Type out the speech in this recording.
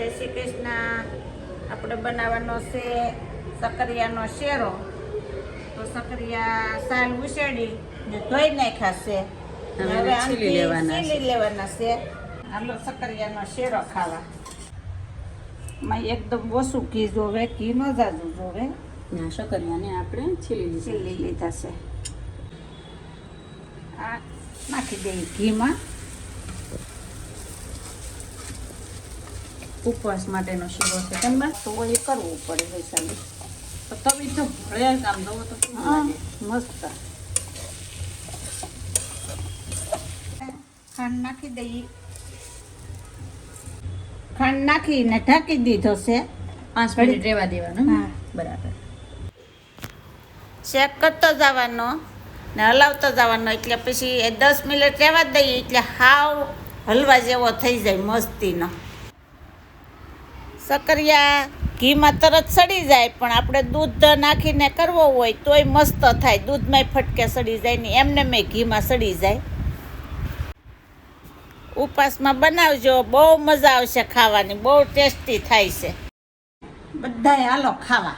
જય શ્રી કૃષ્ણ. આપણે બનાવવાનો છે સકરિયાનો શેરો. તો સકરિયા સાલ ઉછેડી ને ધોઈ નાખ્યા છે. હવે છીલી લેવાના છે. હાલો સકરિયાનો શેરો ખાવા. માં એકદમ ઓછું ઘી જોવે ઘી ન જાજુ જોવે. ના શકરિયાને આપણે છીલી છીલી લીધા છે. આ નાખી દઈએ ઘીમાં. ઉપવાસ માટેનો શીરો છે. કેમ તો એ કરવું પડે વૈશાલી તો તમે તો ભળ્યા કામ દો તો? મસ્ત. ખાંડ નાખી દઈએ. ખાંડ નાખીને ઢાંકી દીધો છે. પાંચ મિનિટ રહેવા દેવાનું બરાબર. શેક કરતો જવાનો ને હલાવતો જવાનો એટલે પછી એ દસ મિનિટ રહેવા દઈએ એટલે હાવ હલવા જેવો થઈ જાય મસ્તીનો. સકરિયા ઘીમાં તરત સડી જાય, પણ આપણે દૂધ નાખીને કરવો હોય તોય મસ્ત થાય. દૂધમાંય ફટકે સડી જાય ને એમને મેં ઘીમાં સડી જાય. ઉપવાસમાં બનાવજો, બહુ મજા આવશે ખાવાની, બહુ ટેસ્ટી થાય છે. બધાય હાલો ખાવા.